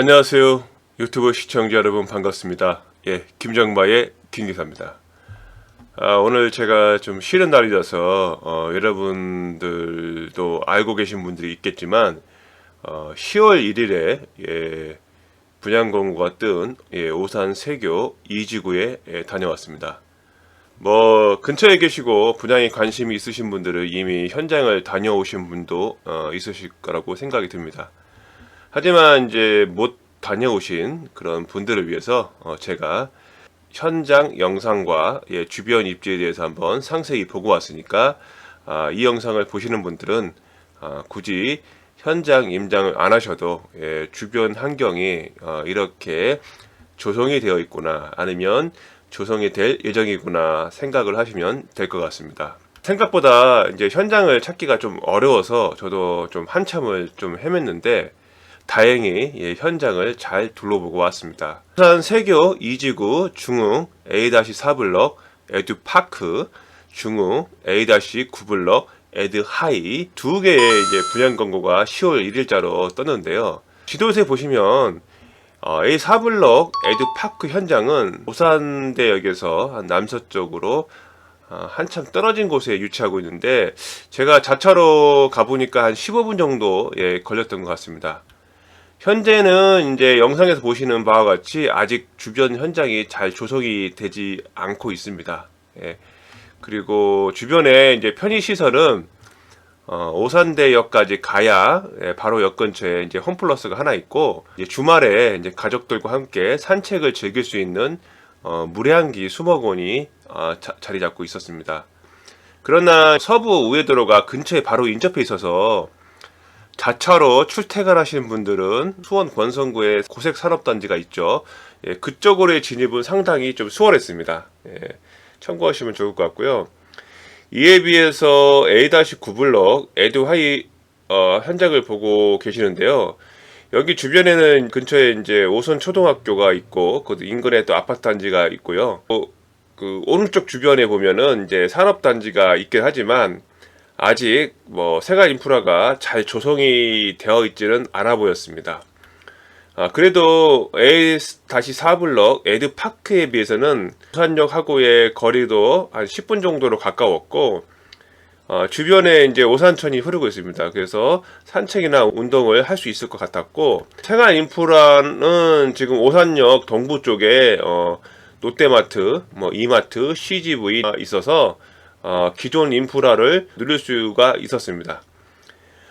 안녕하세요. 유튜브 시청자 여러분 반갑습니다. 예, 김정마의 김기사입니다. 아, 오늘 제가 좀 쉬는 날이라서 어, 여러분들도 알고 계신 분들이 있겠지만 어, 10월 1일에 예, 분양 공고가 뜬 예, 오산 세교 이지구에 예, 다녀왔습니다. 뭐 근처에 계시고 분양에 관심이 있으신 분들은 이미 현장을 다녀오신 분도 어, 있으실 거라고 생각이 듭니다. 하지만 이제 못 다녀오신 그런 분들을 위해서 어, 제가 현장 영상과 예, 주변 입지에 대해서 한번 상세히 보고 왔으니까 아, 이 영상을 보시는 분들은 아, 굳이 현장 임장을 안 하셔도 예, 주변 환경이 어, 이렇게 조성이 되어 있구나 아니면 조성이 될 예정이구나 생각을 하시면 될 것 같습니다. 생각보다 이제 현장을 찾기가 좀 어려워서 저도 좀 한참을 좀 헤맸는데 다행히 예, 현장을 잘 둘러보고 왔습니다. 부산 세교 이지구 중흥 A-4블럭 에듀파크 중흥 A-9블럭 에드하이 두 개의 이제 분양 권고가 10월 1일자로 떴는데요. 지도세 보시면 어, A4블럭 에듀파크 현장은 오산대역에서 한 남서쪽으로 어, 한참 떨어진 곳에 위치하고 있는데 제가 자차로 가보니까 한 15분 정도 예, 걸렸던 것 같습니다. 현재는 이제 영상에서 보시는 바와 같이 아직 주변 현장이 잘 조성이 되지 않고 있습니다. 예. 그리고 주변에 이제 편의 시설은 어, 오산대역까지 가야 예, 바로 역 근처에 이제 홈플러스가 하나 있고 이제 주말에 이제 가족들과 함께 산책을 즐길 수 있는 어, 무량기 수목원이 어, 자, 자리 잡고 있었습니다. 그러나 서부 우회도로가 근처에 바로 인접해 있어서 자차로 출퇴근 하시는 분들은 수원 권성구에 고색 산업단지가 있죠. 예, 그쪽으로의 진입은 상당히 좀 수월했습니다. 예, 참고하시면 좋을 것 같고요. 이에 비해서 A-9블럭 에드하이 어, 현장을 보고 계시는데요. 여기 주변에는 근처에 이제 오선 초등학교가 있고 그 인근에 또 아파트 단지가 있고요. 어, 그 오른쪽 주변에 보면은 이제 산업 단지가 있긴 하지만 아직 뭐 생활 인프라가 잘 조성이 되어 있지는 않아 보였습니다. 아, 그래도 A-4블럭 에드파크에 비해서는 부산역하고의 거리도 한 10분 정도로 가까웠고 어, 주변에 이제 오산천이 흐르고 있습니다. 그래서 산책이나 운동을 할 수 있을 것 같았고 생활 인프라는 지금 오산역 동부 쪽에 어, 롯데마트, 뭐 이마트, CGV 있어서 어, 기존 인프라를 누릴 수가 있었습니다.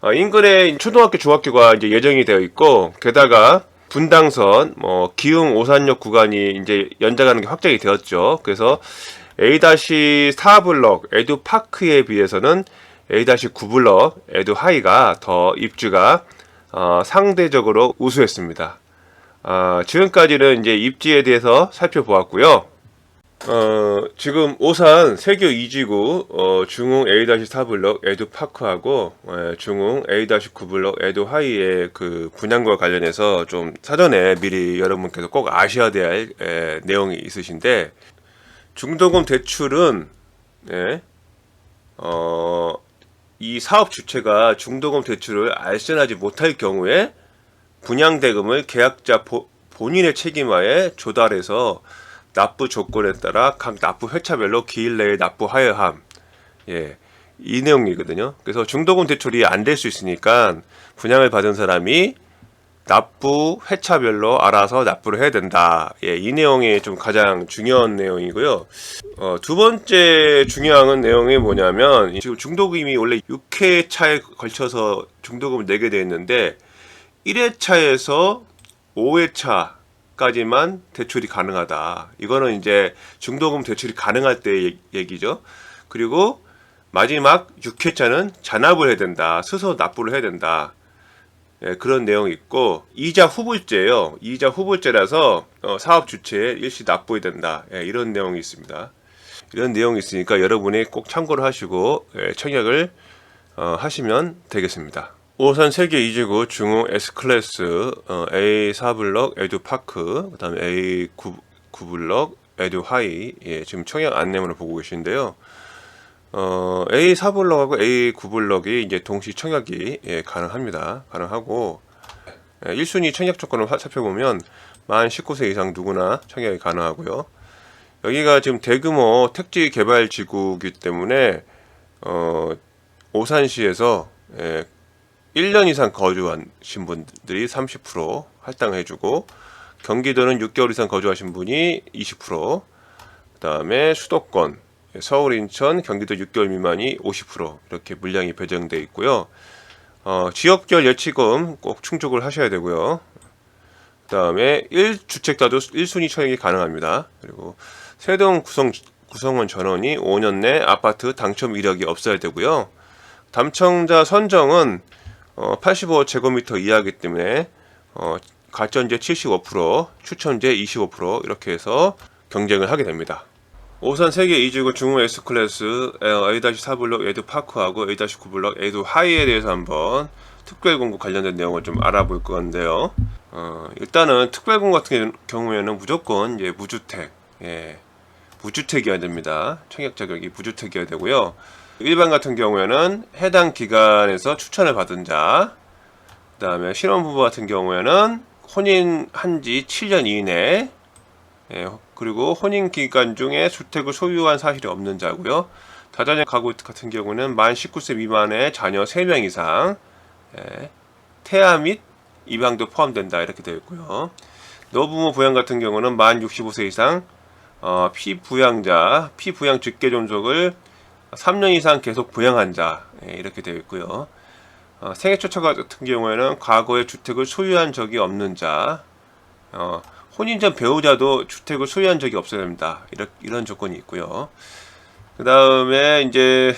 어, 인근에 초등학교, 중학교가 이제 예정이 되어 있고 게다가 분당선, 뭐 기흥 오산역 구간이 이제 연장하는 게 확정이 되었죠. 그래서 A-4블럭 에듀파크에 비해서는 A-9블럭 에듀하이가 더 입주가 어, 상대적으로 우수했습니다. 어, 지금까지는 이제 입지에 대해서 살펴보았고요. 어, 지금 오산 세교 2지구 어, 중흥 A-4블럭 에듀파크하고 예, 중흥 A-9블럭 에듀하이의 그 분양과 관련해서 좀 사전에 미리 여러분께서 꼭 아셔야 될 예, 내용이 있으신데 중도금 대출은 예, 어, 이 사업 주체가 중도금 대출을 알선하지 못할 경우에 분양 대금을 계약자 보, 본인의 책임하에 조달해서 납부 조건에 따라 각 납부 회차별로 기일 내에 납부하여야 함. 예. 이 내용이거든요. 그래서 중도금 대출이 안 될 수 있으니까 분양을 받은 사람이 납부 회차별로 알아서 납부를 해야 된다. 예, 이 내용이 좀 가장 중요한 내용이고요. 어, 두 번째 중요한 내용이 뭐냐면 지금 중도금이 원래 6회차에 걸쳐서 중도금을 내게 되어 있는데 1회차에서 5회차 까지만 대출이 가능하다. 이거는 이제 중도금 대출이 가능할 때 얘기죠. 그리고 마지막 6회차는 잔압을 해야 된다. 스스로 납부를 해야 된다. 예, 그런 내용이 있고 이자 후불제요. 이자 후불제라서 어, 사업 주체에 일시 납부해야 된다. 예, 이런 내용이 있습니다. 이런 내용이 있으니까 여러분이 꼭 참고를 하시고 예, 청약을 어, 하시면 되겠습니다. 오산 세계 이지구 중흥 S클래스 어, A4블럭 에듀파크 그 다음에 A9블럭 에듀하이 예, 지금 청약 안내문을 보고 계신데요. 어, A4블럭하고 A9블럭이 이제 동시 청약이 예, 가능합니다. 가능하고 예, 1순위 청약 조건을 화- 살펴보면 만 19세 이상 누구나 청약이 가능하고요. 여기가 지금 대규모 택지 개발 지구이기 때문에 어, 오산시에서 예, 1년 이상 거주하신 분들이 30% 할당을 해주고 경기도는 6개월 이상 거주하신 분이 20%, 그다음에 수도권 예, 서울, 인천, 경기도 6개월 미만이 50% 이렇게 물량이 배정돼 있고요. 어, 지역별 예치금 꼭 충족을 하셔야 되고요. 그다음에 1주택자도 1순위 청약이 가능합니다. 그리고 세동 구성 구성원 전원이 5년 내 아파트 당첨 이력이 없어야 되고요. 당첨자 선정은 어, 85제곱미터 이하이기 때문에 어, 가점제 75%, 추천제 25% 이렇게 해서 경쟁을 하게 됩니다. 오산 세계 2지구 중흥 S클래스 A-4블록 에드 파크하고 A-9블록 에드 하이에 대해서 한번 특별 공고 관련된 내용을 좀 알아볼 건데요. 어, 일단은 특별 공고 같은 경우에는 무조건 이제 무주택, 예, 무주택이어야 됩니다. 청약 자격이 무주택이어야 되고요. 일반 같은 경우에는 해당 기관에서 추천을 받은 자, 그 다음에 신혼부부 같은 경우에는 혼인한 지 7년 이내, 예, 그리고 혼인 기간 중에 주택을 소유한 사실이 없는 자고요. 다자녀 가구 같은 경우는 만 19세 미만의 자녀 3명 이상, 예, 태아 및 입양도 포함된다 이렇게 되어 있고요. 노부모 부양 같은 경우는 만 65세 이상 어, 피부양자, 피부양 직계 존속을 3년 이상 계속 부양한 자 예, 이렇게 되어 있고요. 어, 생애 초처 같은 경우에는 과거에 주택을 소유한 적이 없는 자, 어, 혼인 전 배우자도 주택을 소유한 적이 없어야 됩니다. 이런, 이런 조건이 있고요. 그 다음에 이제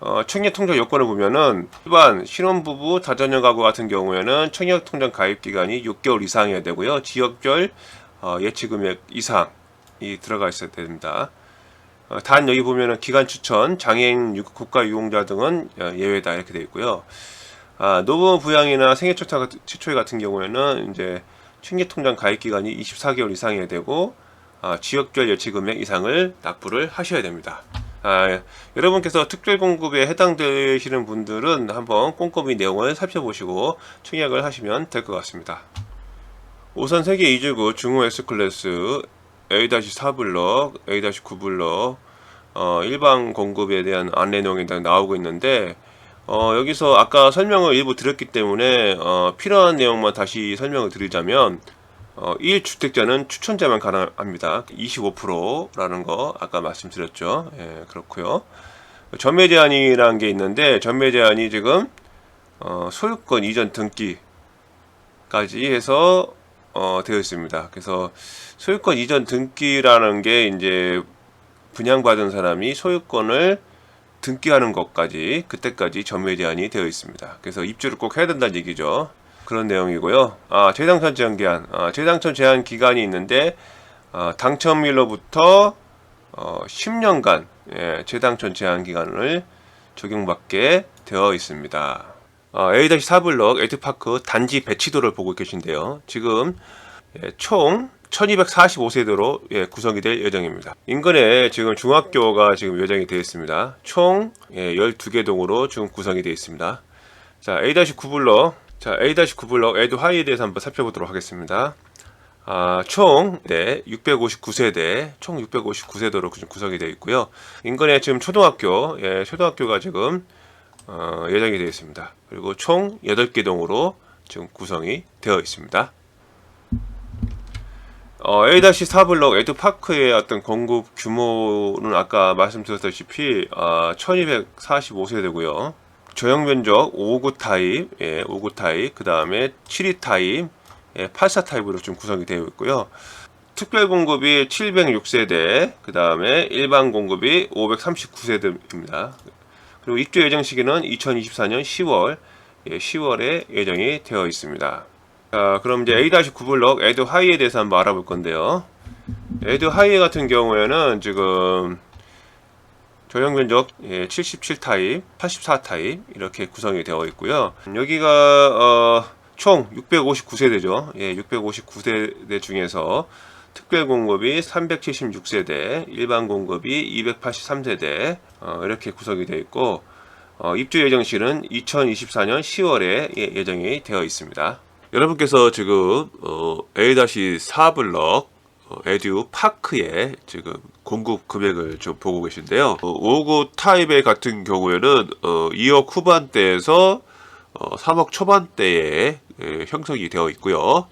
어, 청약통장 요건을 보면은 일반 신혼부부 다자녀 가구 같은 경우에는 청약통장 가입 기간이 6개월 이상이어야 되고요. 지역별 어, 예치 금액 이상이 들어가 있어야 됩니다. 어, 단 여기 보면은 기간 추천, 장애인 유- 국가 유공자 등은 어, 예외다 이렇게 되어 있고요. 아, 노부모 부양이나 생애 같은- 최초의 같은 경우에는 이제 청계통장 가입 기간이 24개월 이상이어야 되고 아, 지역별 예치 금액 이상을 납부를 하셔야 됩니다. 아, 예. 여러분께서 특별 공급에 해당되시는 분들은 한번 꼼꼼히 내용을 살펴보시고 청약을 하시면 될 것 같습니다. 오산 세계 2주구 중호 S클래스 A-4블럭, A-9블럭 어, 일반 공급에 대한 안내 내용이 다 나오고 있는데 어, 여기서 아까 설명을 일부 드렸기 때문에 어, 필요한 내용만 다시 설명을 드리자면 어, 1주택자는 추천자만 가능합니다. 25%라는 거 아까 말씀드렸죠. 예, 그렇고요. 전매 제한이라는 게 있는데 전매 제한이 지금 어, 소유권 이전 등기까지 해서 어, 되어 있습니다. 그래서 소유권 이전 등기라는 게 이제 분양받은 사람이 소유권을 등기하는 것까지 그때까지 전매 제한이 되어 있습니다. 그래서 입주를 꼭 해야 된다는 얘기죠. 그런 내용이고요. 아, 재당첨 제한 기한, 아, 재당첨 제한 기간이 있는데 아, 당첨일로부터 어, 10년간 예, 재당첨 제한 기간을 적용받게 되어 있습니다. 아, A-4블럭 에드파크 단지 배치도를 보고 계신데요. 지금 예, 총 1245세대로 예, 구성이 될 예정입니다. 인근에 지금 중학교가 지금 예정이 되어 있습니다. 총 예, 12개 동으로 지금 구성이 되어 있습니다. 자, A-9블럭. 자, A-9블럭 에드 하이에 대해서 한번 살펴보도록 하겠습니다. 아, 총, 네, 659세대, 총 659세대로 구성이 되어 있고요. 인근에 지금 초등학교, 예, 초등학교가 지금, 어, 예정이 되어 있습니다. 그리고 총 8개 동으로 지금 구성이 되어 있습니다. 어, A-4블럭 에드파크의 어떤 공급 규모는 아까 말씀드렸다시피 어, 1245세대고요. 저형 면적 5구 타입, 예, 5구 타입, 그 다음에 7위 타입, 예, 84 타입으로 좀 구성이 되어 있고요. 특별 공급이 706세대, 그 다음에 일반 공급이 539세대입니다. 그리고 입주 예정 시기는 2024년 10월, 예, 10월에 예정이 되어 있습니다. 자, 그럼 이제 A-9블럭 에드 하이에 대해서 한번 알아볼 건데요. 에드 하이 같은 경우에는 지금 조형 면적 77 타입, 84 타입 이렇게 구성이 되어 있고요. 여기가 어, 총 659세대죠. 예, 659세대 중에서 특별 공급이 376세대, 일반 공급이 283세대 어, 이렇게 구성이 되어 있고 어, 입주 예정시는 2024년 10월에 예, 예정이 되어 있습니다. 여러분께서 지금 어, A-4 블럭 어, 에듀 파크의 지금 공급 금액을 좀 보고 계신데요. 어, 59 타입의 같은 경우에는 어, 2억 후반대에서 어, 3억 초반대에 예, 형성이 되어 있고요.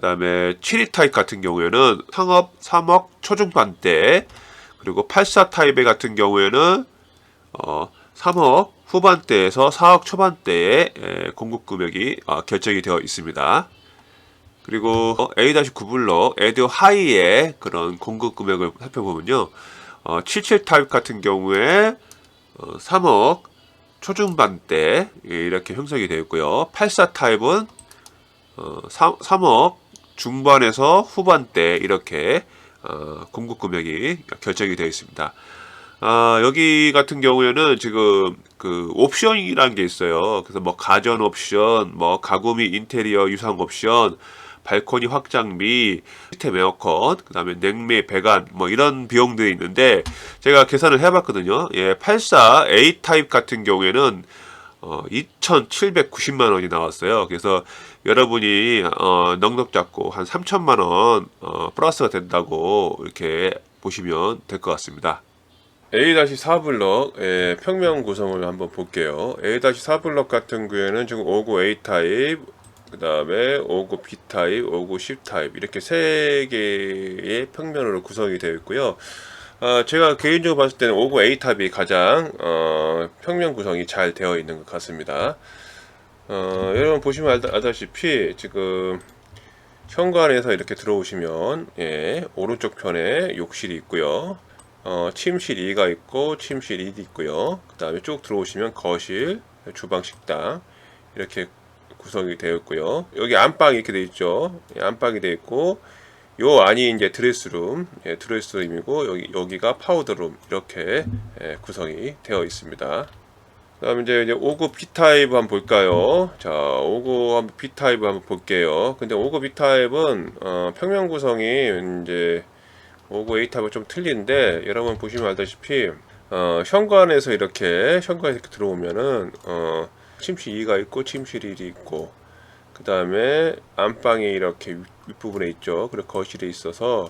그 다음에 72 타입 같은 경우에는 상업 3억 초중반대 그리고 84 타입의 같은 경우에는 어, 3억 후반대에서 4억 초반대에 에, 공급 금액이 어, 결정이 되어 있습니다. 그리고 어, A-9 블럭 에듀 하이의 그런 공급 금액을 살펴보면요. 어, 77 타입 같은 경우에 어, 3억 초중반대 예, 이렇게 형성이 되어 있고요. 84 타입은 어, 3, 3억 중반에서 후반대 이렇게 어, 공급 금액이 결정이 되어 있습니다. 아, 여기 같은 경우에는 지금 그 옵션이라는 게 있어요. 그래서 뭐 가전 옵션, 뭐 가구 및 인테리어 유상 옵션, 발코니 확장비, 시스템 에어컨, 그 다음에 냉매 배관 뭐 이런 비용들이 있는데 제가 계산을 해봤거든요. 예, 84 A 타입 같은 경우에는 어, 2,790만 원이 나왔어요. 그래서 여러분이 어, 넉넉 잡고 한 3천만 원 어, 플러스가 된다고 이렇게 보시면 될 것 같습니다. A-4 블럭의 평면 구성을 한번 볼게요. A-4 블럭 같은 경우에는 지금 59 A 타입, 그 다음에 59 B 타입, 59 C 타입 이렇게 세 개의 평면으로 구성이 되어 있고요. 어, 제가 개인적으로 봤을 때는 59 A 탑이 가장 어, 평면 구성이 잘 되어 있는 것 같습니다. 어, 여러분 보시면 알다, 알다시피 지금 현관에서 이렇게 들어오시면 예, 오른쪽 편에 욕실이 있고요. 어, 침실 2가 있고 침실 2도 있고요. 그 다음에 쭉 들어오시면 거실, 주방, 식당 이렇게 구성이 되어 있고요. 여기 안방이 이렇게 되어 있죠. 예, 안방이 되어 있고 요 안이 이제 드레스룸, 예, 드레스룸이고 여기 여기가 파우더룸 이렇게 예, 구성이 되어 있습니다. 그다음에 이제 이제 5급 B 타입 한번 볼까요? 자, 5급 B 타입 한번 볼게요. 근데 5급 B 타입은 어, 평면 구성이 이제 5급 A 타입은 좀 틀린데 여러분 보시면 알다시피 어, 현관에서 이렇게 현관에 이렇게 들어오면은 어, 침실 2가 있고 침실 1이 있고 그 다음에 안방이 이렇게 윗- 윗부분에 있죠. 그리고 거실에 있어서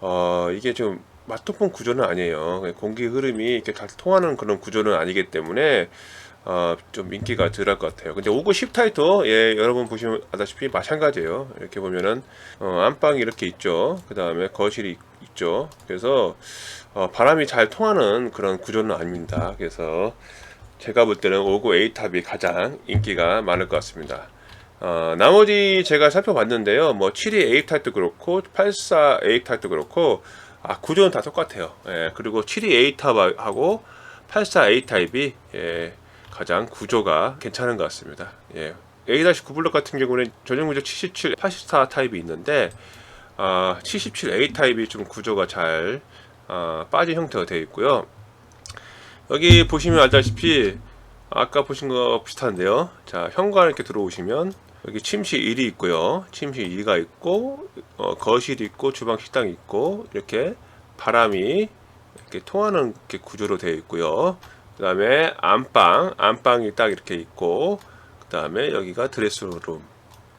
어, 이게 좀 맞토폰 구조는 아니에요. 공기 흐름이 이렇게 잘 통하는 그런 구조는 아니기 때문에 어, 좀 인기가 덜할 것 같아요. 근데 5구 10타입도 예, 여러분 보시면 아다시피 마찬가지예요. 이렇게 보면은 어, 안방이 이렇게 있죠. 그 다음에 거실이 있- 있죠. 그래서 어, 바람이 잘 통하는 그런 구조는 아닙니다. 그래서 제가 볼 때는 59 A 탑이 가장 인기가 많을 것 같습니다. 어, 나머지 제가 살펴봤는데요. 뭐72 A 타입도 그렇고 84 A 타입도 그렇고 아, 구조는 다 똑같아요. 예, 그리고 72 A 탑하고 84 A 타입이 예, 가장 구조가 괜찮은 것 같습니다. 예. A-9 블럭 같은 경우는 전용 구조 77, 84 타입이 있는데 아, 77 A 타입이 좀 구조가 잘 아, 빠진 형태가 되어 있고요. 여기 보시면 알다시피 아까 보신 거 비슷한데요. 자, 현관 이렇게 들어오시면 여기 침실 1이 있고요. 침실 2가 있고 어, 거실이 있고 주방 식당이 있고 이렇게 바람이 이렇게 통하는 이렇게 구조로 되어 있고요. 그 다음에 안방, 안방이 딱 이렇게 있고 그 다음에 여기가 드레스룸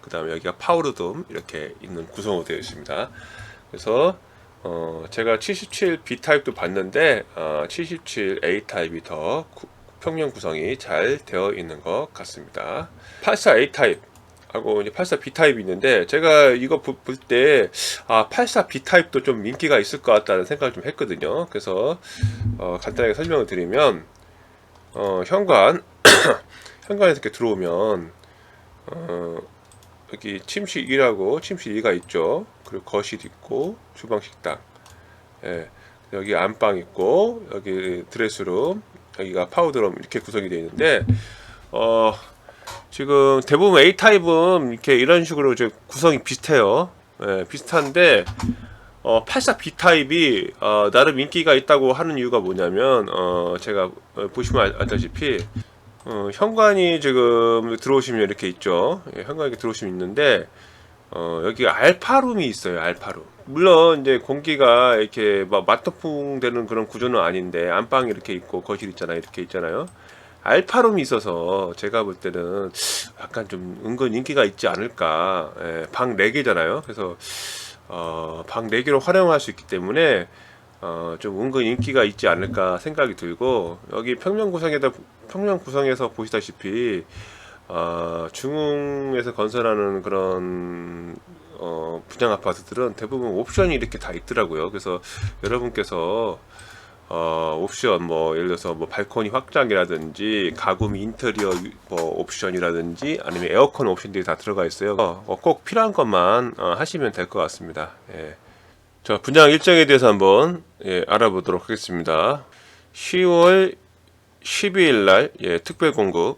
그 다음에 여기가 파우더룸 이렇게 있는 구성으로 되어 있습니다. 그래서 어, 제가 77 B 타입도 봤는데 어, 77 A 타입이 더 구- 평면 구성이 잘 되어 있는 것 같습니다. 84 A 타입 하고 이제 84 B 타입이 있는데 제가 이거 볼 때 아, 84 B 타입도 좀 인기가 있을 것 같다는 생각을 좀 했거든요. 그래서 어, 간단하게 설명을 드리면 어, 현관 현관에서 이렇게 들어오면 어, 여기 침실 1하고 침실 2가 있죠. 그리고 거실 있고 주방 식당. 예. 여기 안방 있고 여기 드레스룸 여기가 파우더룸 이렇게 구성이 되어 있는데 어 지금 대부분 A 타입은 이렇게 이런 식으로 이제 구성이 비슷해요. 예, 비슷한데 어, 84 B 타입이 어, 나름 인기가 있다고 하는 이유가 뭐냐면 어, 제가 어, 보시면 알- 알다시피 어, 현관이 지금 들어오시면 이렇게 있죠. 예, 이렇게 들어오시면 있는데 어, 여기 알파룸이 있어요. 알파룸. 물론 이제 공기가 이렇게 막 맞토풍 되는 그런 구조는 아닌데 안방이 이렇게 있고 거실 있잖아요. 이렇게 있잖아요. 알파룸이 있어서 제가 볼 때는 약간 좀 은근 인기가 있지 않을까. 예, 방 4개잖아요. 그래서 어, 방 4개로 활용할 수 있기 때문에 어, 좀 은근 인기가 있지 않을까 생각이 들고 여기 평면 구성에다 평면 구성에서 보시다시피 어, 중흥에서 건설하는 그런 어, 분양 아파트들은 대부분 옵션이 이렇게 다 있더라고요. 그래서 여러분께서 어, 옵션 뭐 예를 들어서 뭐 발코니 확장이라든지 가구미 인테리어 뭐 옵션이라든지 아니면 에어컨 옵션들이 다 들어가 있어요. 어, 어, 꼭 필요한 것만 어, 하시면 될 것 같습니다. 예. 자 분양 일정에 대해서 한번 예, 알아보도록 하겠습니다. 10월 12일 날 예, 특별 공급,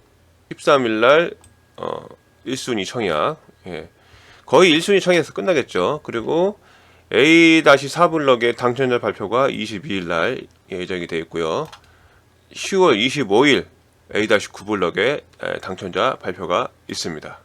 13일 날 어, 1순위 청약, 예, 거의 1순위 청약에서 끝나겠죠. 그리고 A-4블럭의 당첨자 발표가 22일 날 예정이 되어 있고요. 10월 25일 A-9블럭의 당첨자 발표가 있습니다.